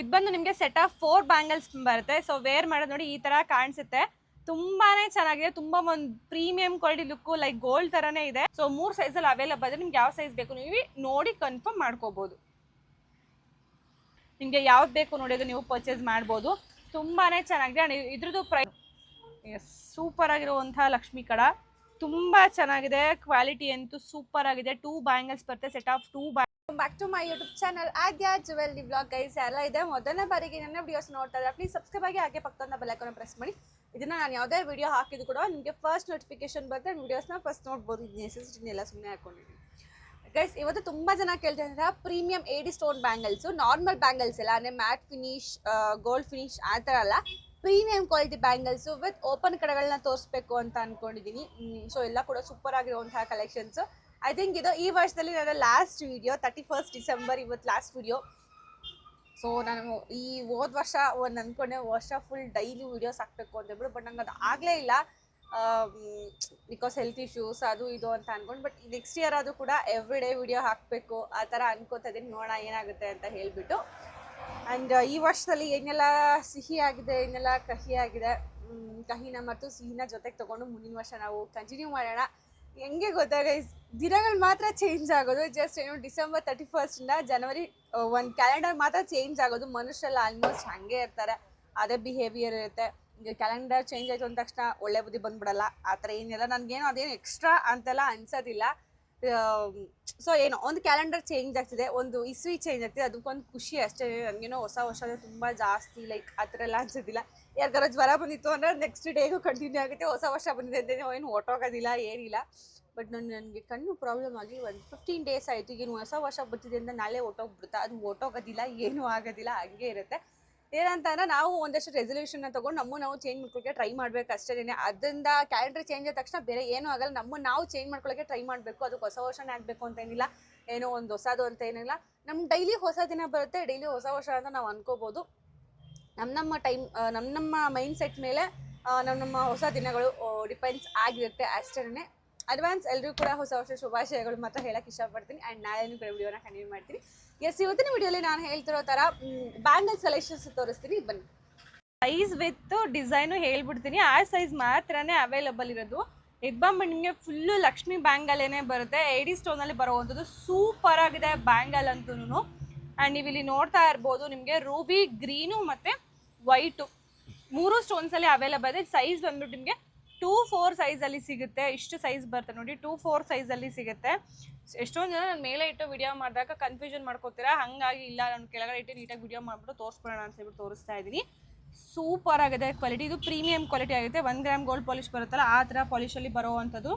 ಇದು ಬಂದು ನಿಮಗೆ ಸೆಟ್ ಆಫ್ ಫೋರ್ ಬ್ಯಾಂಗಲ್ಸ್ ಬರುತ್ತೆ. ಸೊ ವೇರ್ ಮಾಡೋದು ನೋಡಿ ಈ ತರ ಕಾಣಿಸುತ್ತೆ. ತುಂಬಾನೇ ಚೆನ್ನಾಗಿದೆ. ತುಂಬಾ ಒಂದು premium quality look like gold ತರನೇ ಇದೆ. ಸೊ ಮೂರ್ ಸೈಜ್ ಅಲ್ಲಿ ಅವೈಲಬಲ್ ಇದೆ ನಿಮ್ಗೆ ಯಾವ ಸೈಜ್ ಬೇಕು ನೀವು ನೋಡಿ ಕನ್ಫರ್ಮ್ ಮಾಡ್ಕೋಬಹುದು ನಿಮ್ಗೆ ಯಾವ್ದು ಬೇಕು ನೋಡಿ ಅದು ನೀವು ಪರ್ಚೇಸ್ ಮಾಡ್ಬೋದು. ತುಂಬಾನೇ ಚೆನ್ನಾಗಿದೆ. ಇದ್ರದ್ದು ಪ್ರೈಸ್ ಎಸ್ ಸೂಪರ್ ಆಗಿರುವಂತಹ ಲಕ್ಷ್ಮಿ ಕಡ. ತುಂಬಾ ಚೆನ್ನಾಗಿದೆ. ಕ್ವಾಲಿಟಿ ಅಂತೂ ಸೂಪರ್ ಆಗಿದೆ. ಟೂ ಬ್ಯಾಂಗಲ್ಸ್ ಬರುತ್ತೆ. Set of two back to my YouTube channel Aadya jewellery blog guys ಎಲ್ಲ ಇದೆ. ಮೊದಲನೇ ಬಾರಿಗೆ ನನ್ನ ವಿಡಿಯೋಸ್ ನೋಡ್ತಾ ಇದ್ದಾರೆ ಪ್ಲೀಸ್ ಸಬ್ಸ್ಕ್ರೈಬ್ ಆಗಿ ಹಾಗೆ ಪಕ್ಕದ ಬೆಲೈಕನ್ನು ಪ್ರೆಸ್ ಮಾಡಿ. ಇದನ್ನ ನಾನು ಯಾವುದೇ ವಿಡಿಯೋ ಹಾಕಿದ್ರು ಕೂಡ ನಿಮಗೆ ಫಸ್ಟ್ ನೋಟಿಫಿಕೇಶನ್ ಬರುತ್ತೆ. ವೀಡಿಯೋಸ್ನ ಫಸ್ಟ್ ನೋಡ್ಬೋದು. ಇದು ನೆಸೆಸಿಟಿನೆಲ್ಲ ಸುಮ್ಮನೆ ಹಾಕೊಂಡಿದ್ದೀನಿ. ಗೈಸ್ ಇವತ್ತು ತುಂಬ ಜನ ಕೇಳ್ತಾ ಇದ್ದಾರೆ ಪ್ರೀಮಿಯಂ ಏಡಿ ಸ್ಟೋನ್ ಬ್ಯಾಂಗಲ್ಸು ನಾರ್ಮಲ್ ಬ್ಯಾಂಗಲ್ಸ್ ಎಲ್ಲ, ಅಂದರೆ ಮ್ಯಾಟ್ ಫಿನಿಶ್ ಗೋಲ್ಡ್ ಫಿನಿಶ್ ಆ ಥರ ಅಲ್ಲ. Premium quality bangles with open ಕಡೆಗಳನ್ನ ತೋರಿಸ್ಬೇಕು ಅಂತ ಅಂದ್ಕೊಂಡಿದ್ದೀನಿ ಸೊ ಎಲ್ಲ ಕೂಡ ಸೂಪರ್ ಆಗಿರುವಂತಹ ಕಲೆಕ್ಷನ್ಸ್ ಐ ಥಿಂಕ್ ಇದು ಈ ವರ್ಷದಲ್ಲಿ ನನ್ನ last video thirty first December ಇವತ್ತು ಲಾಸ್ಟ್ ವಿಡಿಯೋ ಸೊ ನಾನು ಈ ಹೋದ ವರ್ಷ ಒಂದು ಅಂದ್ಕೊಂಡೆ ವರ್ಷ ಫುಲ್ ಡೈಲಿ ವೀಡಿಯೋಸ್ ಹಾಕಬೇಕು ಅಂತ ಹೇಳ್ಬಿಟ್ಟು ಬಟ್ ನಂಗೆ ಅದು ಆಗಲೇ ಇಲ್ಲ. ಬಿಕಾಸ್ ಹೆಲ್ತ್ ಇಶ್ಯೂಸ್ ಅದು ಇದು ಅಂತ ಅಂದ್ಕೊಂಡು ಬಟ್ ನೆಕ್ಸ್ಟ್ ಇಯರ್ ಅದು ಕೂಡ ಎವ್ರಿ ಡೇ ವಿಡಿಯೋ ಹಾಕಬೇಕು, ಆ ಥರ ಅನ್ಕೋತಾ ಇದೀನಿ. ನೋಡೋಣ ಏನಾಗುತ್ತೆ ಅಂತ ಹೇಳಿಬಿಟ್ಟು. ಆ್ಯಂಡ್ ಈ ವರ್ಷದಲ್ಲಿ ಏನೆಲ್ಲ ಸಿಹಿ ಆಗಿದೆ ಏನೆಲ್ಲ ಕಹಿ ಆಗಿದೆ ಕಹಿನ ಮತ್ತು ಸಿಹಿನ ಜೊತೆಗೆ ತಗೊಂಡು ಮುಂದಿನ ವರ್ಷ ನಾವು ಕಂಟಿನ್ಯೂ ಮಾಡೋಣ. ಹೆಂಗೆ ಗೊತ್ತಾಗ ದಿನಗಳು ಮಾತ್ರ ಚೇಂಜ್ ಆಗೋದು. ಜಸ್ಟ್ ಏನು ಡಿಸೆಂಬರ್ ತರ್ಟಿ ಫಸ್ಟಿಂದ ಜನವರಿ ಒಂದು ಕ್ಯಾಲೆಂಡರ್ ಮಾತ್ರ ಚೇಂಜ್ ಆಗೋದು. ಮನುಷ್ಯರೆಲ್ಲ ಆಲ್ಮೋಸ್ಟ್ ಹಾಗೆ ಇರ್ತಾರೆ. ಅದೇ ಬಿಹೇವಿಯರ್ ಇರುತ್ತೆ. ಈಗ ಕ್ಯಾಲೆಂಡರ್ ಚೇಂಜ್ ಆಯಿತು ಅಂದ ತಕ್ಷಣ ಒಳ್ಳೆ ಬುದ್ಧಿ ಬಂದ್ಬಿಡಲ್ಲ. ಆ ಥರ ಏನಿಲ್ಲ. ನನಗೇನು ಅದೇನು ಎಕ್ಸ್ಟ್ರಾ ಅಂತೆಲ್ಲ ಅನ್ಸೋದಿಲ್ಲ. ಸೊ ಏನೋ, ಒಂದು ಕ್ಯಾಲೆಂಡರ್ ಚೇಂಜ್ ಆಗ್ತಿದೆ, ಒಂದು ಇಸ್ವಿ ಚೇಂಜ್ ಆಗ್ತಿದೆ ಅದಕ್ಕೊಂದು ಖುಷಿ ಅಷ್ಟೇ. ನನಗೇನೋ ಹೊಸ ವರ್ಷ ಅಂದರೆ ತುಂಬ ಜಾಸ್ತಿ ಲೈಕ್ ಆ ಥರ ಎಲ್ಲ ಅನ್ಸೋದಿಲ್ಲ. ಯಾರಿಗಾರ ಜ್ವರ ಬಂದಿತ್ತು ಅಂದರೆ ನೆಕ್ಸ್ಟ್ ಡೇಗೂ ಕಂಟಿನ್ಯೂ ಆಗುತ್ತೆ, ಹೊಸ ವರ್ಷ ಬಂದಿದೆ ಅಂತ ಏನು ಹೊಟ್ಟೋಗೋದಿಲ್ಲ ಏನಿಲ್ಲ. ಬಟ್ ನಾನು, ನನಗೆ ಕಣ್ಣು ಪ್ರಾಬ್ಲಮ್ ಆಗಿ ಒಂದು ಫಿಫ್ಟೀನ್ ಡೇಸ್ ಆಯಿತು, ಏನು ಹೊಸ ವರ್ಷ ಬರ್ತಿದೆ ಅಂತ ನಾಳೆ ಹೊಟ್ಟೋಗ್ಬಿಡುತ್ತಾ ಅದು ಹೊಟ್ಟೋಗೋದಿಲ್ಲ ಏನೂ ಆಗೋದಿಲ್ಲ, ಹಂಗೆ ಇರುತ್ತೆ. ಏನಂತ ಅಂದ್ರೆ ನಾವು ಒಂದಷ್ಟು ರೆಸೊಲ್ಯೂಷನ್ನ ತಗೊಂಡು ನಮ್ಮ ನಾವು ಚೇಂಜ್ ಮಾಡ್ಕೊಳ್ಳೋಕೆ ಟ್ರೈ ಮಾಡ್ಬೇಕು ಅಷ್ಟೇ ಅದರಿಂದ ಕ್ಯಾಲೆಂಡರ್ ಚೇಂಜ್ ಆದ ತಕ್ಷಣ ಬೇರೆ ಏನೂ ಆಗಲ್ಲ. ನಮ್ಮ ನಾವು ಚೇಂಜ್ ಮಾಡ್ಕೊಳ್ಳೋಕೆ ಟ್ರೈ ಮಾಡಬೇಕು. ಅದಕ್ಕೆ ಹೊಸ ವರ್ಷನೇ ಆಗಬೇಕು ಅಂತ ಏನಿಲ್ಲ. ಏನೋ ಒಂದು ಹೊಸದು ಅಂತ ಏನಿಲ್ಲ ನಮ್ಮ ಡೈಲಿ ಹೊಸ ದಿನ ಬರುತ್ತೆ. ಡೈಲಿ ಹೊಸ ವರ್ಷ ಅಂತ ನಾವು ಅನ್ಕೋಬೋದು. ನಮ್ಮ ನಮ್ಮ ಟೈಮ್ ನಮ್ಮ ನಮ್ಮ ಮೈಂಡ್ ಸೆಟ್ ಮೇಲೆ ನಮ್ಮ ನಮ್ಮ ಹೊಸ ದಿನಗಳು ಡಿಪೆಂಡ್ಸ್ ಆಗಿರುತ್ತೆ ಅಷ್ಟೇ ಅಡ್ವಾನ್ಸ್ ಎಲ್ಲರೂ ಕೂಡ ಹೊಸ ವರ್ಷ ಶುಭಾಶಯಗಳು ಮಾತ್ರ ಹೇಳಕ್ಕೆ ಇಷ್ಟಪಡ್ತೀನಿ. ಆ್ಯಂಡ್ ನಾಳೆನೂ ಕೂಡ ವಿಡಿಯೋನ ಕಂಟಿನ್ಯೂ ಮಾಡ್ತೀನಿ. ಎಸ್ ಇವತ್ತಿನ ವಿಡಿಯೋಲಿ ನಾನು ಹೇಳ್ತಿರೋ ತರ ಬ್ಯಾಂಗಲ್ ಸೆಲೆಕ್ಷನ್ಸ್ ತೋರಿಸ್ತೀನಿ. ಬನ್ನಿ. ಸೈಜ್ ವಿತ್ ಡಿಸೈನು ಹೇಳ್ಬಿಡ್ತೀನಿ. ಆ ಸೈಜ್ ಮಾತ್ರನೇ ಅವೈಲಬಲ್ ಇರೋದು. ಇದು ಬಾಮ್ ನಿಮಗೆ ಫುಲ್ಲು ಲಕ್ಷ್ಮಿ ಬ್ಯಾಂಗಲೇನೆ ಬರುತ್ತೆ. ಏಡಿ ಸ್ಟೋನಲ್ಲಿ ಬರುವಂಥದ್ದು ಸೂಪರ್ ಆಗಿದೆ ಬ್ಯಾಂಗಲ್ ಅಂತೂ ಆ್ಯಂಡ್ ನೀವು ಇಲ್ಲಿ ನೋಡ್ತಾ ಇರ್ಬೋದು, ನಿಮಗೆ ರೂಬಿ ಗ್ರೀನು ಮತ್ತು ವೈಟು ಮೂರು ಸ್ಟೋನ್ಸಲ್ಲಿ ಅವೈಲಬಲ್ ಇದೆ. ಸೈಜ್ ಬಂದ್ಬಿಟ್ಟು ನಿಮಗೆ ಟೂ ಫೋರ್ ಸೈಜಲ್ಲಿ ಸಿಗುತ್ತೆ. ಇಷ್ಟು ಸೈಜ್ ಬರುತ್ತೆ ನೋಡಿ ಟೂ ಫೋರ್ ಸೈಜಲ್ಲಿ ಸಿಗುತ್ತೆ. ಎಷ್ಟೊಂದು ಜನ ನಾನು ಮೇಲೆ ಇಟ್ಟು ವಿಡಿಯೋ ಮಾಡಿದಾಗ ಕನ್ಫ್ಯೂಷನ್ ಮಾಡ್ಕೋತೀರಾ? ಹಾಗಾಗಿ ಇಲ್ಲ, ನಾನು ಕೆಳಗಡೆ ಇಟ್ಟು ನೀಟಾಗಿ ವಿಡಿಯೋ ಮಾಡಿಬಿಟ್ಟು ತೋರಿಸ್ಬಿಡೋಣ ಅಂತ ಹೇಳ್ಬಿಟ್ಟು ತೋರಿಸ್ತಾ ಇದ್ದೀನಿ ಸೂಪರ್ ಆಗಿದೆ ಕ್ವಾಲಿಟಿ ಇದು ಪ್ರೀಮಿಯಂ ಕ್ವಾಲಿಟಿ ಆಗುತ್ತೆ. ಒನ್ ಗ್ರಾಮ್ ಗೋಲ್ಡ್ ಪಾಲಿಶ್ ಬರುತ್ತಲ್ಲ, ಆ ಥರ ಪಾಲಿಶಲ್ಲಿ ಬರೋವಂಥದ್ದು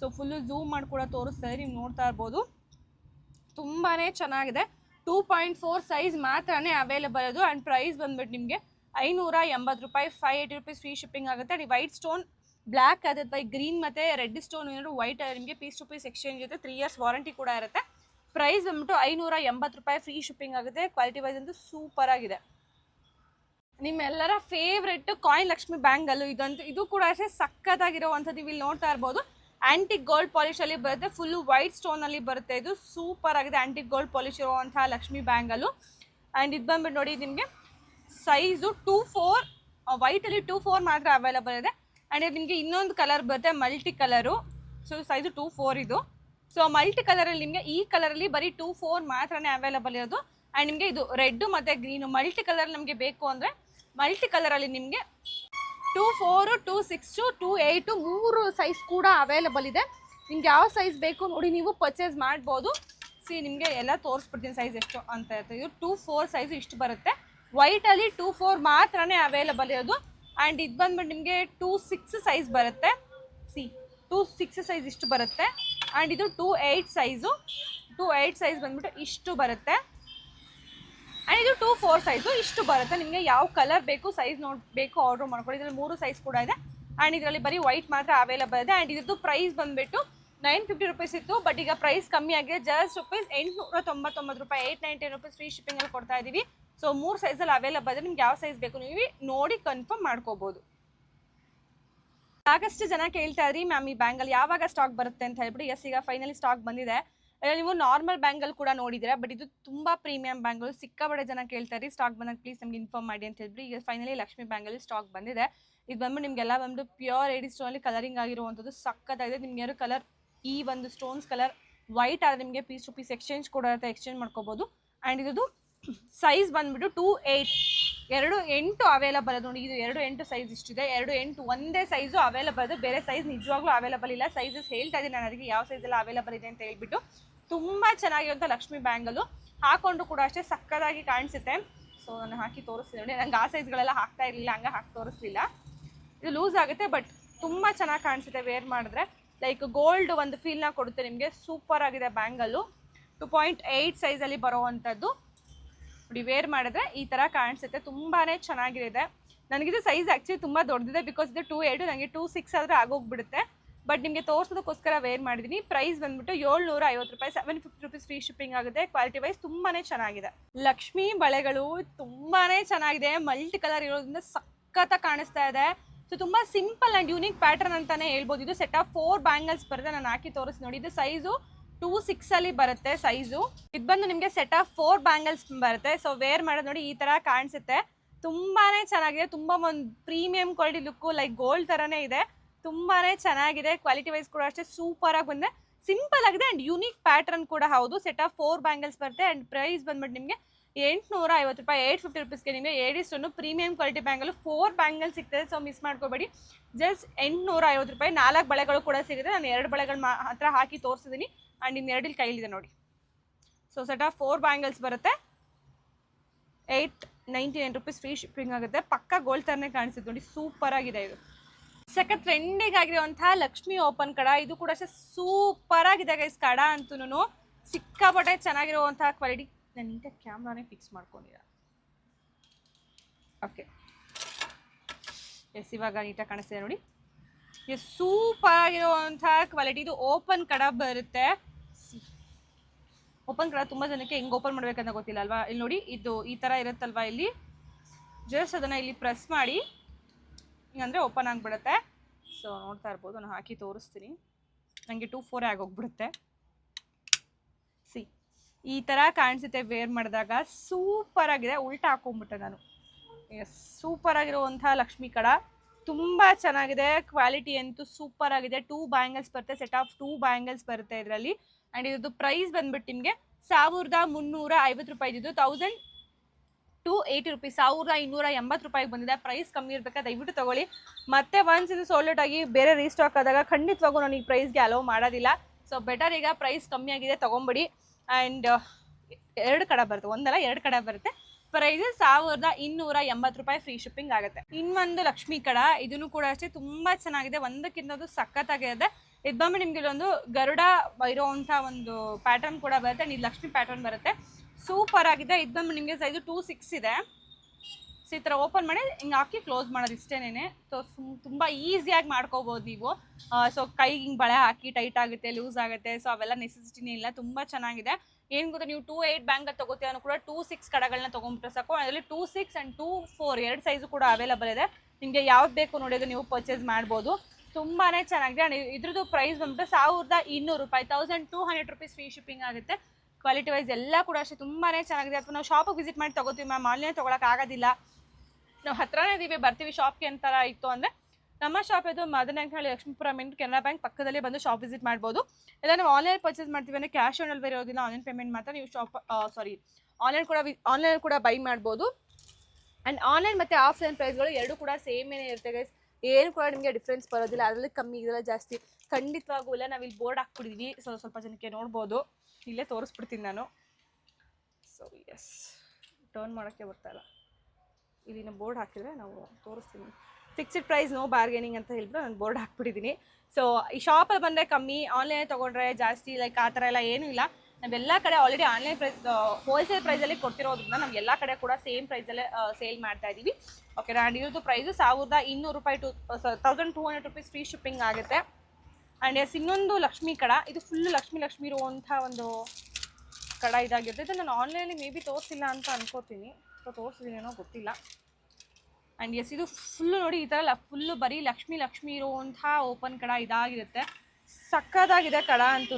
ಸೊ ಫುಲ್ಲು ಝೂಮ್ ಮಾಡಿ ಕೂಡ ತೋರಿಸ್ತಾ ಇದೆ ನೀವು ನೋಡ್ತಾ ಇರ್ಬೋದು. ತುಂಬಾ ಚೆನ್ನಾಗಿದೆ. ಟೂ ಪಾಯಿಂಟ್ ಫೋರ್ ಸೈಜ್ ಮಾತ್ರನೇ ಅವೈಲೇಬಲ್ ಅದು. ಆ್ಯಂಡ್ ಪ್ರೈಸ್ ಬಂದ್ಬಿಟ್ಟು ನಿಮಗೆ ಐನೂರ ಎಂಬತ್ತು ರೂಪಾಯಿ five eighty rupees free shipping ಆಗುತ್ತೆ. ಆ್ಯಂಡ್ ವೈಟ್ ಸ್ಟೋನ್ ಬ್ಲ್ಯಾಕ್ ಅದೇ ಬೈ ಗ್ರೀನ್ ಮತ್ತು ರೆಡ್ ಸ್ಟೋನ್ ಏನಾದ್ರು ವೈಟ್ ನಿಮಗೆ ಪೀಸ್ ಟು ಪೀಸ್ ಎಕ್ಸ್ಚೇಂಜ್ ಇರುತ್ತೆ ತ್ರೀ ಇಯರ್ಸ್ ವಾರಂಟಿ ಕೂಡ ಇರುತ್ತೆ. ಪ್ರೈಸ್ ಬಂದ್ಬಿಟ್ಟು ಐನೂರ ಎಂಬತ್ತು ರೂಪಾಯಿ ಫ್ರೀ ಶಿಪ್ಪಿಂಗ್ ಆಗುತ್ತೆ. ಕ್ವಾಲಿಟಿ ವೈಸ್ ಅಂತೂ ಸೂಪರ್ ಆಗಿದೆ. ನಿಮ್ಮೆಲ್ಲರ ಫೇವ್ರೆಟ್ ಕಾಯಿನ್ ಲಕ್ಷ್ಮಿ ಬ್ಯಾಂಗಲ್ ಇದಂತೂ ಇದು ಕೂಡ ಅಷ್ಟೇ ಸಖತ್ತಾಗಿರುವಂಥದ್ದು ನೀವು ಇಲ್ಲಿ ನೋಡ್ತಾ ಇರ್ಬೋದು. ಆ್ಯಂಟಿಕ್ ಗೋಲ್ಡ್ ಪಾಲಿಶ್ ಅಲ್ಲಿ ಬರುತ್ತೆ. ಫುಲ್ಲು ವೈಟ್ ಸ್ಟೋನ್ ಅಲ್ಲಿ ಬರುತ್ತೆ. ಇದು ಸೂಪರ್ ಆಗಿದೆ ಆ್ಯಂಟಿಕ್ ಗೋಲ್ಡ್ ಪಾಲಿಶ್ ಇರುವಂತಹ ಲಕ್ಷ್ಮಿ ಬ್ಯಾಂಗಲ್ಲು ಆ್ಯಂಡ್ ಇದು ಬಂದ್ಬಿಟ್ಟು ನೋಡಿ ನಿಮಗೆ ಸೈಜು ಟೂ ಫೋರ್ ವೈಟಲ್ಲಿ ಟೂ ಫೋರ್ ಮಾತ್ರ ಅವೈಲಬಲ್ ಇದೆ. ಆ್ಯಂಡ್ ನಿಮಗೆ ಇನ್ನೊಂದು ಕಲರ್ ಬರುತ್ತೆ multi colour so size two four ಇದು. ಸೊ ಮಲ್ಟಿ ಕಲರಲ್ಲಿ ನಿಮಗೆ ಈ ಕಲರಲ್ಲಿ ಬರೀ ಟೂ ಫೋರ್ ಮಾತ್ರನೇ ಅವೈಲಬಲ್ ಇರೋದು. ಆ್ಯಂಡ್ ನಿಮಗೆ ಇದು ರೆಡ್ ಮತ್ತು ಗ್ರೀನು ಮಲ್ಟಿ ಕಲರ್ ನಮಗೆ ಬೇಕು ಅಂದರೆ ಮಲ್ಟಿ ಕಲರಲ್ಲಿ ನಿಮಗೆ two four two six two eight ಮೂರು ಸೈಜ್ ಕೂಡ ಅವೈಲಬಲ್ ಇದೆ. ನಿಮ್ಗೆ ಯಾವ ಸೈಜ್ ಬೇಕು ನೋಡಿ ನೀವು ಪರ್ಚೇಸ್ ಮಾಡ್ಬೋದು. ಸಿ ನಿಮಗೆ ಎಲ್ಲ ತೋರಿಸ್ಬಿಡ್ತೀನಿ ಸೈಜ್ ಎಷ್ಟು ಅಂತ ಇರ್ತದೆ ಇದು ಟೂ ಫೋರ್ ಸೈಜು ಇಷ್ಟು ಬರುತ್ತೆ. ವೈಟಲ್ಲಿ ಟೂ ಫೋರ್ ಮಾತ್ರನೇ ಅವೈಲಬಲ್ ಇರೋದು. ಆ್ಯಂಡ್ ಇದು ಬಂದ್ಬಿಟ್ಟು ನಿಮಗೆ ಟೂ ಸಿಕ್ಸ್ ಸೈಜ್ ಬರುತ್ತೆ. ಸಿ ಟೂ ಸಿಕ್ಸ್ ಸೈಜ್ ಇಷ್ಟು ಬರುತ್ತೆ. ಆ್ಯಂಡ್ ಇದು two eight size two eight size ಬಂದ್ಬಿಟ್ಟು ಇಷ್ಟು ಬರುತ್ತೆ. ಆ್ಯಂಡ್ ಇದು ಟೂ ಫೋರ್ ಸೈಜು ಇಷ್ಟು ಬರುತ್ತೆ. ನಿಮಗೆ ಯಾವ ಕಲರ್ ಬೇಕು ಸೈಜ್ ನೋಡಬೇಕು ಆರ್ಡರ್ ಮಾಡ್ಕೊಳ್ಳಿ. ಇದರಲ್ಲಿ ಮೂರು ಸೈಜ್ ಕೂಡ ಇದೆ. ಆ್ಯಂಡ್ ಇದರಲ್ಲಿ ಬರೀ ವೈಟ್ ಮಾತ್ರ ಅವೈಲಬಲ್ ಇದೆ. ಆ್ಯಂಡ್ ಇದ್ರದ್ದು ಪ್ರೈಸ್ ಬಂದುಬಿಟ್ಟು ನೈನ್ ಫಿಫ್ಟಿ ರುಪೀಸ್ ಇತ್ತು. ಬಟ್ ಈಗ ಪ್ರೈಸ್ ಕಮ್ಮಿ ಆಗಿದೆ. ಜಸ್ಟ್ ರುಪೀಸ್ ಎಂಟುನೂರ ತೊಂಬತ್ತೊಂಬತ್ತು ರೂಪಾಯಿ ಏಯ್ಟ್ ನೈಂಟಿ ರುಪೀಸ್ ಫ್ರೀ ಶಿಪ್ಪಿಂಗಲ್ಲಿ ಕೊಡ್ತಾ ಇದ್ದೀವಿ ಸೊ ಮೂರು ಸೈಜಲ್ಲಿ ಅವೈಲಬಲ್ ನಿಮ್ಗೆ ಯಾವ ಸೈಜ್ ಬೇಕು ನೀವು ನೋಡಿ ಕನ್ಫರ್ಮ್ ಮಾಡ್ಕೋಬೋದು. ಸಾಕಷ್ಟು ಜನ ಕೇಳ್ತಾ ಇದ್ರಿ, ಮ್ಯಾಮ್, ಈ ಬ್ಯಾಂಗಲ್ ಯಾವಾಗ ಸ್ಟಾಕ್ ಬರುತ್ತೆ? ಅಂತ ಹೇಳ್ಬಿಟ್ಟು ಎಸ್ ಈಗ ಫೈನಲಿ ಸ್ಟಾಕ್ ಬಂದಿದೆ. ನೀವು ನಾರ್ಮಲ್ ಬ್ಯಾಂಗಲ್ ಕೂಡ ನೋಡಿದ್ದೀರಾ ಬಟ್ ಇದು ತುಂಬಾ ಪ್ರೀಮಿಯಂ ಬ್ಯಾಂಗಲ್ ಸಿಕ್ಕಾಬಡೆ ಜನ ಕೇಳ್ತಾರೆ ಸ್ಟಾಕ್ ಬಂದಾಗ ಪ್ಲೀಸ್ ನಮ್ಗೆ ಇನ್ಫಾರ್ಮ್ ಮಾಡಿ ಅಂತ ಹೇಳ್ಬಿಟ್ಟು, ಈಗ ಫೈನಲಿ ಲಕ್ಷ್ಮಿ ಬ್ಯಾಂಗಲ್ ಸ್ಟಾಕ್ ಬಂದಿದೆ. ಇದು ಬಂದ್ಬಿಟ್ಟು ನಿಮಗೆಲ್ಲ ಬಂದ್ಬಿಟ್ಟು ಪ್ಯೂರ್ ಏಡಿ ಸ್ಟೋನಲ್ಲಿ ಕಲರಿಂಗ್ ಆಗಿರುವಂಥದ್ದು ಸಕ್ಕತ್ತಾಗಿದೆ ನಿಮ್ಗೆ ಯಾರು ಕಲರ್ ಈ ಒಂದು ಸ್ಟೋನ್ಸ್ ಕಲರ್ ವೈಟ್ ಆದರೆ ನಿಮಗೆ ಪೀಸ್ ಟು ಪೀಸ್ ಎಕ್ಸ್ಚೇಂಜ್ ಕೂಡ ಎಕ್ಸ್ಚೇಂಜ್ ಮಾಡ್ಕೋಬೋದು. ಆ್ಯಂಡ್ ಇದು ಸೈಜ್ ಬಂದ್ಬಿಟ್ಟು ಟೂ ಏಯ್ಟ್ ಎರಡು ಎಂಟು ಅವೈಲಬಲ್ ಅದು ನೋಡಿ, ಇದು ಎರಡು ಎಂಟು ಸೈಜ್ ಇಷ್ಟಿದೆ. ಎರಡು ಎಂಟು ಒಂದೇ ಸೈಜು ಅವೈಲಬಲ್ ಅದು. ಬೇರೆ ಸೈಜ್ ನಿಜವಾಗ್ಲೂ ಅವೈಲಬಲ್ ಇಲ್ಲ. ಸೈಜಸ್ ಹೇಳ್ತಾ ಇದ್ದೀನಿ ನಾನು ಅದಕ್ಕೆ ಯಾವ ಸೈಜ್ ಎಲ್ಲ ಅವೈಲಬಲ್ ಇದೆ ಅಂತ ಹೇಳ್ಬಿಟ್ಟು. ತುಂಬ ಚೆನ್ನಾಗಿರುವಂಥ ಲಕ್ಷ್ಮಿ ಬ್ಯಾಂಗಲು ಹಾಕೊಂಡು ಕೂಡ ಅಷ್ಟೇ ಸಕ್ಕದಾಗಿ ಕಾಣಿಸುತ್ತೆ. ಸೊ ನಾನು ಹಾಕಿ ತೋರಿಸ್ತೀನಿ ನೋಡಿ. ನಂಗೆ ಆ ಸೈಜ್ಗಳೆಲ್ಲ ಹಾಕ್ತಾ ಇರಲಿಲ್ಲ, ಹಂಗೆ ಹಾಕಿ ತೋರಿಸ್ಲಿಲ್ಲ. ಇದು ಲೂಸ್ ಆಗುತ್ತೆ ಬಟ್ ತುಂಬ ಚೆನ್ನಾಗಿ ಕಾಣಿಸುತ್ತೆ ವೇರ್ ಮಾಡಿದ್ರೆ. ಲೈಕ್ ಗೋಲ್ಡ್ ಒಂದು ಫೀಲ್ನ ಕೊಡುತ್ತೆ ನಿಮಗೆ. ಸೂಪರ್ ಆಗಿದೆ ಬ್ಯಾಂಗಲ್ಲು ಟು ಪಾಯಿಂಟ್ ಏಯ್ಟ್ ಸೈಜಲ್ಲಿ ಬರೋವಂಥದ್ದು. ನೋಡಿ ವೇರ್ ಮಾಡಿದ್ರೆ ಈ ಥರ ಕಾಣಿಸುತ್ತೆ. ತುಂಬಾ ಚೆನ್ನಾಗಿದೆ ನನಗಿದು ಸೈಜ್ ಆ್ಯಕ್ಚುಲಿ ತುಂಬ ದೊಡ್ಡದಿದೆ ಬಿಕಾಸ್ ಇದು ಟೂ ಏಯ್ಟು ನನಗೆ ಟೂ ಸಿಕ್ಸ್ ಆದರೆ ಆಗೋಗ್ಬಿಡುತ್ತೆ. ಬಟ್ ನಿಮಗೆ ತೋರಿಸೋದಕ್ಕೋಸ್ಕರ ವೇರ್ ಮಾಡಿದ್ದೀನಿ ಪ್ರೈಸ್ ಬಂದ್ಬಿಟ್ಟು ಏಳ್ನೂರ ಐವತ್ತು ರೂಪಾಯಿ seven fifty rupees free shipping ಆಗುತ್ತೆ. ಕ್ವಾಲಿಟಿ ವೈಸ್ ತುಂಬಾ ಚೆನ್ನಾಗಿದೆ. ಲಕ್ಷ್ಮಿ ಬಳೆಗಳು ತುಂಬಾ ಚೆನ್ನಾಗಿದೆ. ಮಲ್ಟಿ ಕಲರ್ ಇರೋದ್ರಿಂದ ಸಖತ್ತಾಗಿ ಕಾಣಿಸ್ತಾ ಇದೆ. ಸೊ ತುಂಬ ಸಿಂಪಲ್ ಆ್ಯಂಡ್ ಯೂನಿಕ್ ಪ್ಯಾಟರ್ನ್ ಅಂತಲೇ ಹೇಳ್ಬೋದು. ಇದು ಸೆಟ್ ಆಫ್ ಫೋರ್ ಬ್ಯಾಂಗಲ್ಸ್ ಬರುತ್ತೆ ನಾನು ಹಾಕಿ ತೋರಿಸಿ ನೋಡಿ. ಇದು ಸೈಜು ಟೂ ಸಿಕ್ಸ್ ಅಲ್ಲಿ ಬರುತ್ತೆ ಸೈಜು. ಇದು ಬಂದು ನಿಮಗೆ ಸೆಟ್ ಆಫ್ ಫೋರ್ ಬ್ಯಾಂಗಲ್ಸ್ ಬರುತ್ತೆ. ಸೊ ವೇರ್ ಮಾಡೋದು ನೋಡಿ ಈ ತರ ಕಾಣಿಸುತ್ತೆ. ತುಂಬಾನೇ ಚೆನ್ನಾಗಿದೆ. ತುಂಬಾ ಒಂದು premium quality look like gold ತರನೇ ಇದೆ. ತುಂಬಾನೇ ಚೆನ್ನಾಗಿದೆ. ಕ್ವಾಲಿಟಿ ವೈಸ್ ಕೂಡ ಅಷ್ಟೇ ಸೂಪರ್ ಆಗಿ ಬಂದೆ ಸಿಂಪಲ್ ಆಗಿದೆ ಅಂಡ್ ಯೂನಿಕ್ ಪ್ಯಾಟರ್ನ್ ಕೂಡ ಹೌದು. ಸೆಟ್ ಆಫ್ ಫೋರ್ ಬ್ಯಾಂಗಲ್ಸ್ ಬರುತ್ತೆ ಅಂಡ್ ಪ್ರೈಸ್ ಬಂದ್ಬಿಟ್ಟು ನಿಮಗೆ ಎಂಟುನೂರ ಐವತ್ತು ರೂಪಾಯಿ ಏಟ್ ಫಿಫ್ಟಿ ರುಪೀಸ್ಗೆ ನಿಮಗೆ ಏಡಿಸ್ಟನ್ನು premium quality bangle four bangle ಸಿಗ್ತದೆ. ಸೊ ಮಿಸ್ ಮಾಡ್ಕೋಬೇಡಿ. ಜಸ್ಟ್ ಎಂಟುನೂರ ಐವತ್ತು ರೂಪಾಯಿ ನಾಲ್ಕು ಬಳೆಗಳು ಕೂಡ ಸಿಗುತ್ತೆ. ನಾನು ಎರಡು ಬಳೆಗಳು ಹತ್ರ ಹಾಕಿ ತೋರಿಸಿದ್ದೀನಿ ಆ್ಯಂಡ್ ಇನ್ನೆರಡಿಲ್ ಕೈಲಿದೆ ನೋಡಿ. So set of four bangles ಬರುತ್ತೆ. Eight ninety nine rupees free shipping ಆಗುತ್ತೆ. ಪಕ್ಕ ಗೋಲ್ಡ್ ಥರನೇ ಕಾಣಿಸುತ್ತೆ ನೋಡಿ. ಸೂಪರ್ ಆಗಿದೆ ಇದು. ಸೆಕೆಂಡ್ ಟ್ರೆಂಡಿಂಗ್ ಆಗಿರುವಂತಹ ಲಕ್ಷ್ಮಿ ಓಪನ್ ಕಡ, ಇದು ಕೂಡ ಅಷ್ಟೇ ಸೂಪರ್ ಆಗಿದೆ ಗೈಸ್ ಕಡ ಅಂತೂ ಸಿಕ್ಕಾಪಟ್ಟೆ ಚೆನ್ನಾಗಿರುವಂತಹ ಕ್ವಾಲಿಟಿ ನಾನು ನೀಟಾಗಿ ಕ್ಯಾಮ್ರಾನೇ ಫಿಕ್ಸ್ ಮಾಡ್ಕೊಂಡಿರ ಓಕೆ ಎಸ್ ಇವಾಗ ನೀಟಾಗಿ ಕಾಣಿಸ್ತಿದೆ ನೋಡಿ. ಎಸ್ ಸೂಪರ್ ಆಗಿರುವಂತಹ ಕ್ವಾಲಿಟಿ ಇದು ಓಪನ್ ಕಡ ಬರುತ್ತೆ. ಓಪನ್ ಕಲರ್ ತುಂಬ ಜನಕ್ಕೆ ಹೆಂಗೆ ಓಪನ್ ಮಾಡ್ಬೇಕಂತ ಗೊತ್ತಿಲ್ಲ ಅಲ್ವಾ ಇಲ್ಲಿ ನೋಡಿ, ಇದು ಈ ಥರ ಇರುತ್ತಲ್ವಾ ಇಲ್ಲಿ? ಜಸ್ಟ್ ಅದನ್ನು ಇಲ್ಲಿ ಪ್ರೆಸ್ ಮಾಡಿ, ಹಿಂಗಂದರೆ ಓಪನ್ ಆಗಿಬಿಡುತ್ತೆ. ಸೊ ನೋಡ್ತಾ ಇರ್ಬೋದು, ನಾನು ಹಾಕಿ ತೋರಿಸ್ತೀನಿ. ನನಗೆ ಟೂ ಫೋರ್ ಆಗೋಗ್ಬಿಡುತ್ತೆ ಸಿ ಈ ಥರ ಕಾಣಿಸುತ್ತೆ ವೇರ್ ಮಾಡಿದಾಗ. ಸೂಪರ್ ಆಗಿದೆ, ಉಲ್ಟಾ ಹಾಕೊಂಡ್ಬಿಟ್ಟೆ ನಾನು. ಎಸ್ ಸೂಪರ್ ಲಕ್ಷ್ಮಿ ಕಡ. ತುಂಬ ಚೆನ್ನಾಗಿದೆ ಕ್ವಾಲಿಟಿ ಅಂತೂ ಸೂಪರ್ ಆಗಿದೆ. ಟೂ ಬ್ಯಾಂಗಲ್ಸ್ ಬರುತ್ತೆ ಸೆಟ್ ಆಫ್ ಟೂ ಬ್ಯಾಂಗಲ್ಸ್ ಬರುತ್ತೆ ಇದರಲ್ಲಿ. ಆ್ಯಂಡ್ ಇದ್ರದ್ದು ಪ್ರೈಸ್ ಬಂದ್ಬಿಟ್ಟು ನಿಮಗೆ ಸಾವಿರದ ಮುನ್ನೂರ ಐವತ್ತು ರೂಪಾಯಿ ಇದ್ದು ತೌಸಂಡ್ ಟು ಏಯ್ಟಿ ರುಪೀಸ್ ಸಾವಿರದ ಇನ್ನೂರ ಎಂಬತ್ತು ರೂಪಾಯಿಗೆ ಬಂದಿದೆ. ಪ್ರೈಸ್ ಕಮ್ಮಿ ಇರಬೇಕಾ ದಯವಿಟ್ಟು ತಗೊಳ್ಳಿ. ಮತ್ತೆ ಒನ್ಸ್ ಇದು ಸೋಲ್ಡ್ ಆಗಿ ಬೇರೆ ರೀಸ್ಟಾಕ್ ಆದಾಗ ಖಂಡಿತವಾಗೂ ನಾನು ಈ ಪ್ರೈಸ್ಗೆ ಅಲೋ ಮಾಡೋದಿಲ್ಲ. ಸೊ ಬೆಟರ್ ಈಗ ಪ್ರೈಸ್ ಕಮ್ಮಿ ಆಗಿದೆ, ತೊಗೊಂಬಿಡಿ. ಆ್ಯಂಡ್ ಎರಡು ಕಡೆ ಬರುತ್ತೆ, ಒಂದಲ್ಲ, ಎರಡು ಕಡೆ ಬರುತ್ತೆ. ಪ್ರೈಸ್ ಸಾವಿರದ ಇನ್ನೂರ ಎಂಬತ್ತು ರೂಪಾಯಿ ಫ್ರೀ ಶಿಪ್ಪಿಂಗ್ ಆಗುತ್ತೆ. ಇನ್ನೊಂದು ಲಕ್ಷ್ಮಿ ಕಡ, ಇದನ್ನು ಕೂಡ ಅಷ್ಟೇ ತುಂಬ ಚೆನ್ನಾಗಿದೆ. ಒಂದಕ್ಕಿಂತ ಸಖತ್ತಾಗಿದೆ. ಇದು ನಿಮಗೆ ಇಲ್ಲೊಂದು ಗರುಡ ಇರೋವಂಥ ಒಂದು ಪ್ಯಾಟರ್ನ್ ಕೂಡ ಬರುತ್ತೆ ಇದು ಲಕ್ಷ್ಮಿ ಪ್ಯಾಟರ್ನ್ ಬರುತ್ತೆ. ಸೂಪರ್ ಆಗಿದೆ. ಇದು ಬಂದು ನಿಮಗೆ ಸೈಜು ಟೂ ಸಿಕ್ಸ್ ಇದೆ. ಸೊ ಈ ಥರ ಓಪನ್ ಮಾಡಿ, ಹಿಂಗೆ ಹಾಕಿ ಕ್ಲೋಸ್ ಮಾಡೋದು ಇಷ್ಟೇನೆ ಸೊ ತುಂಬ ಈಸಿಯಾಗಿ ಮಾಡ್ಕೋಬೋದು ನೀವು. ಸೊ ಕೈಗೆ ಹಿಂಗೆ ಬಳೆ ಹಾಕಿ ಟೈಟ್ ಆಗುತ್ತೆ ಲೂಸ್ ಆಗುತ್ತೆ. ಸೊ ಅವೆಲ್ಲ ನೆಸೆಸಿಟಿನೇ ಇಲ್ಲ. ತುಂಬ ಚೆನ್ನಾಗಿದೆ. ಏನು ಗೊತ್ತಾ, ನೀವು ಟೂ ಏಯ್ಟ್ ಬ್ಯಾಂಕ್ ತಗೋತೀರ ಅನ್ನೋ ಕೂಡ ಟೂ ಸಿಕ್ಸ್ ಕಡಗಳನ್ನ ತೊಗೊಂಡ್ಬಿಟ್ರೆ ಸಾಕು. ಅದರಲ್ಲಿ two six and two four ಎರಡು ಸೈಜು ಕೂಡ ಅವೈಲಬಲ್ ಇದೆ. ನಿಮಗೆ ಯಾವ್ದು ಬೇಕು ನೋಡಿದ್ರೆ ನೀವು ಪರ್ಚೇಸ್ ಮಾಡ್ಬೋದು. ತುಂಬಾ ಚೆನ್ನಾಗಿದೆ. ಆ್ಯಂಡ್ ಇದ್ರದ್ದು ಪ್ರೈಸ್ ಬಂದ್ಬಿಟ್ಟು ಸಾವಿರದ ಇನ್ನೂರು ರೂಪಾಯಿ thousand two hundred rupees free shipping ಆಗುತ್ತೆ. ಕ್ವಾಲಿಟಿ ವೈಸ್ ಎಲ್ಲ ಕೂಡ ಅಷ್ಟೇ ತುಂಬಾ ಚೆನ್ನಾಗಿದೆ. ಅಥವಾ ನಾವು ಶಾಪಿಗೆ ವಿಸಿಟ್ ಮಾಡಿ ತೊಗೋತೀವಿ ಮ್ಯಾಮ್ ಆನ್ಲೈನ್ ತೊಗೊಳಕ್ಕಾಗೋದಿಲ್ಲ ನಾವು ಹತ್ರನೇ ಇದ್ದೀವಿ ಬರ್ತೀವಿ ಶಾಪ್ಗೆ ಅಂತರ ಇತ್ತು ಅಂದರೆ, ನಮ್ಮ ಶಾಪ್ ಇದು ಮದನ ಅಂತ ಹೇಳಿ ಲಕ್ಷ್ಮೀಪುರ ಮಿಂಟ್ ಕೆನರಾ ಬ್ಯಾಂಕ್ ಪಕ್ಕದಲ್ಲಿ ಬಂದು ಶಾಪ್ ವಿಸಿಟ್ ಮಾಡ್ಬೋದು. ಇಲ್ಲ, ನಾವು ಆನ್ಲೈನ್ ಪರ್ಚೇಸ್ ಮಾಡ್ತೀವಿ ಅಂದರೆ ಕ್ಯಾಶ್ ಆನ್ ಡೆಲಿವರಿ ಇರೋದಿಲ್ಲ ಆನ್ಲೈನ್ ಪೇಮೆಂಟ್ ಮಾತ್ರ ನೀವು ಶಾಪ್ ಸಾರಿ ಆನ್ಲೈನ್ ಕೂಡ ಆನ್ಲೈನ್ ಕೂಡ ಬೈ ಮಾಡ್ಬೋದು. ಆ್ಯಂಡ್ ಆನ್ಲೈನ್ ಮತ್ತು ಆಫ್ಲೈನ್ ಪ್ರೈಸ್ಗಳು ಎರಡೂ ಕೂಡ ಸೇಮ್ ಇರುತ್ತೆ ಗೈಸ್ ಏನು ಕೂಡ ನಿಮಗೆ ಡಿಫ್ರೆನ್ಸ್ ಬರೋದಿಲ್ಲ. ಅದರಲ್ಲಿ ಕಮ್ಮಿ ಇದೆಲ್ಲ ಜಾಸ್ತಿ. ಖಂಡಿತವಾಗೂ ಇಲ್ಲ. ನಾವಿಲ್ಲಿ ಬೋರ್ಡ್ ಹಾಕ್ಬಿಟ್ಟಿದ್ವಿ. ಸೊ ಸ್ವಲ್ಪ ಜನಕ್ಕೆ ನೋಡ್ಬೋದು. ಇಲ್ಲೇ ತೋರಿಸ್ಬಿಡ್ತೀನಿ ನಾನು. ಸೊ ಎಸ್ ಟರ್ನ್ ಮಾಡೋಕ್ಕೆ ಬರ್ತಾಯಿಲ್ಲ ಇಲ್ಲಿ. ಇಲ್ಲಿನ ಬೋರ್ಡ್ ಹಾಕಿದರೆ ನಾವು ತೋರಿಸ್ತೀನಿ. ಫಿಕ್ಸ್ಡ್ ಪ್ರೈಸ್ ನೋ ಬಾರ್ಗೇನಿಂಗ್ ಅಂತ ಹೇಳಿಬಿಟ್ಟು ನಾನು ಬೋರ್ಡ್ ಹಾಕ್ಬಿಟ್ಟಿದ್ದೀನಿ ಸೊ ಈ ಶಾಪಲ್ಲಿ ಬಂದರೆ ಕಮ್ಮಿ. ಆನ್ಲೈನ್ ತೊಗೊಂಡ್ರೆ ಜಾಸ್ತಿ ಲೈಕ್ ಆ ಥರ ಎಲ್ಲ ಏನೂ ಇಲ್ಲ. ನಾವೆಲ್ಲ ಕಡೆ ಆಲ್ರೆಡಿ ಆನ್ಲೈನ್ ಪ್ರೈಸ್ ಹೋಲ್ಸೇಲ್ ಪ್ರೈಸಲ್ಲಿ ಕೊಡ್ತಿರೋದ್ರಿಂದ ನಾವು ಎಲ್ಲ ಕಡೆ ಕೂಡ ಸೇಮ್ ಪ್ರೈಸಲ್ಲೇ ಸೇಲ್ ಮಾಡ್ತಾ ಇದ್ದೀವಿ ಓಕೆ ನಾನು ಇರೋದು ಪ್ರೈಸು ಸಾವಿರದ ಇನ್ನೂರು ರೂಪಾಯಿ two thousand two hundred rupees free shipping ಆಗುತ್ತೆ. ಆ್ಯಂಡ್ ಎಸ್ ಇನ್ನೊಂದು ಲಕ್ಷ್ಮಿ ಕಡ, ಇದು ಫುಲ್ ಲಕ್ಷ್ಮಿ ಲಕ್ಷ್ಮಿ ಇರುವಂಥ ಒಂದು ಕಡ ಇದಾಗಿರುತ್ತೆ. ಇದು ನಾನು ಆನ್ಲೈನಲ್ಲಿ ಮೇ ಬಿ ತೋರಿಸಿಲ್ಲ ಅಂತ ಅನ್ಕೋತೀನಿ. ಸೊ ತೋರಿಸಿದ್ದೀನೇನೋ ಗೊತ್ತಿಲ್ಲ. ಆ್ಯಂಡ್ ಎಸ್ ಇದು ಫುಲ್ಲು ನೋಡಿ ಈ ಥರ ಫುಲ್ಲು ಬರೀ ಲಕ್ಷ್ಮಿ ಲಕ್ಷ್ಮಿ ಇರುವಂಥ ಓಪನ್ ಕಡ ಇದಾಗಿರುತ್ತೆ. ಸಕ್ಕತ್ತಾಗಿದೆ ಕಡ ಅಂತೂ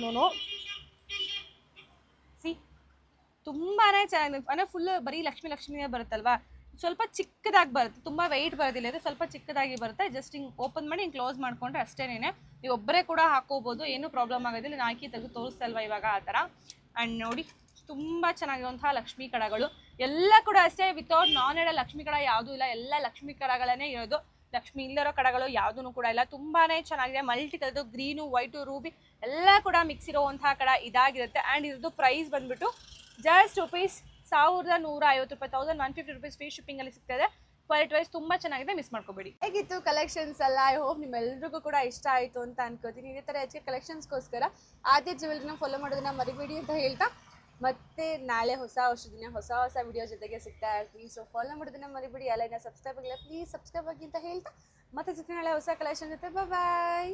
ತುಂಬಾನೇ ಚೆನ್ನಾಗಿದೆ. ಅಂದರೆ ಫುಲ್ ಬರೀ ಲಕ್ಷ್ಮಿ ಲಕ್ಷ್ಮಿನೇ ಬರುತ್ತಲ್ವಾ? ಸ್ವಲ್ಪ ಚಿಕ್ಕದಾಗಿ ಬರುತ್ತೆ. ತುಂಬ ವೆಯ್ಟ್ ಬರೋದಿಲ್ಲ ಇದು. ಸ್ವಲ್ಪ ಚಿಕ್ಕದಾಗಿ ಬರುತ್ತೆ. ಜಸ್ಟ್ ಹಿಂಗೆ ಓಪನ್ ಮಾಡಿ ಹಿಂಗೆ ಕ್ಲೋಸ್ ಮಾಡ್ಕೊಂಡ್ರೆ ಅಷ್ಟೇನೆ ನೀವು ಒಬ್ಬರೇ ಕೂಡ ಹಾಕೋಬೋದು. ಏನೂ ಪ್ರಾಬ್ಲಮ್ ಆಗೋದಿಲ್ಲ. ನಾನು ಹಾಕಿ ತೆಗೆದು ತೋರಿಸ್ತಲ್ವ ಇವಾಗ ಆ ಥರ? ಆ್ಯಂಡ್ ನೋಡಿ, ತುಂಬ ಚೆನ್ನಾಗಿರುವಂತಹ ಲಕ್ಷ್ಮೀ ಕಡಗಳು. ಎಲ್ಲ ಕೂಡ ಅಷ್ಟೇ ವಿತೌಟ್ ನಾನ್ ಎಡ ಲಕ್ಷ್ಮೀ ಕಡ ಯಾವುದೂ ಇಲ್ಲ. ಎಲ್ಲ ಲಕ್ಷ್ಮೀ ಕಡಗಳೇ ಇರೋದು. ಲಕ್ಷ್ಮಿ ಇಲ್ಲರೋ ಕಡಗಳು ಯಾವುದೂ ಕೂಡ ಇಲ್ಲ. ತುಂಬಾ ಚೆನ್ನಾಗಿದೆ. ಮಲ್ಟಿ ಕಲರ್ದು ಗ್ರೀನು ವೈಟು ರೂಬಿ ಎಲ್ಲ ಕೂಡ ಮಿಕ್ಸ್ ಇರುವಂತಹ ಕಡ ಇದಾಗಿರುತ್ತೆ. ಆ್ಯಂಡ್ ಇದ್ರದ್ದು ಪ್ರೈಸ್ ಬಂದ್ಬಿಟ್ಟು ಜಸ್ಟ್ ರುಪೀಸ್ ಸಾವಿರದ ನೂರ ಐವತ್ತು ರೂಪಾಯಿ thousand one fifty rupees free ಶಿಪ್ಪಿಂಗಲ್ಲಿ ಸಿಗ್ತದೆ ಕ್ವಾಲಿಟಿ ವೈಸ್ ತುಂಬ ಚೆನ್ನಾಗಿದೆ ಮಿಸ್ ಮಾಡ್ಕೋಬೇಡಿ. ಹೇಗಿತ್ತು ಕಲೆಕ್ಷನ್ಸ್ ಎಲ್ಲ? ಐ ಹೋಪ್ ನಿಮ್ಮೆಲ್ರಿಗೂ ಕೂಡ ಇಷ್ಟ ಆಯಿತು ಅಂತ ಅನ್ಕೋತೀನಿ. ಇದೇ ಥರ ಹೆಚ್ಚಿಗೆ ಕಲೆಕ್ಷನ್ಸ್ಗೋಸ್ಕರ ಆದ್ಯ ಜ್ಯುವೆಲ್ರಿನ ಫಾಲೋ ಮಾಡೋದನ್ನ ಮರಿಬೇಡಿ ಅಂತ ಹೇಳ್ತಾ, ಮತ್ತೆ ನಾಳೆ ಹೊಸ ವರ್ಷದಿನ ಹೊಸ ಹೊಸ ವಿಡಿಯೋ ಜೊತೆಗೆ ಸಿಗ್ತಾ ಇರ್ತೀನಿ. ಸೊ ಫಾಲೋ ಮಾಡೋದನ್ನ ಮರಿಬೇಡಿ ಎಲ್ಲ ಸಬ್ಸ್ಕ್ರೈಬ್ ಆಗಿಲ್ಲ ಪ್ಲೀಸ್ ಸಬ್ಸ್ಕ್ರೈಬ್ ಆಗಿ ಅಂತ ಹೇಳ್ತಾ, ಮತ್ತೆ ಸಿಗ್ತೀನಿ ನಾಳೆ ಹೊಸ ಕಲೆಕ್ಷನ್ ಜೊತೆ ಬಾಯ್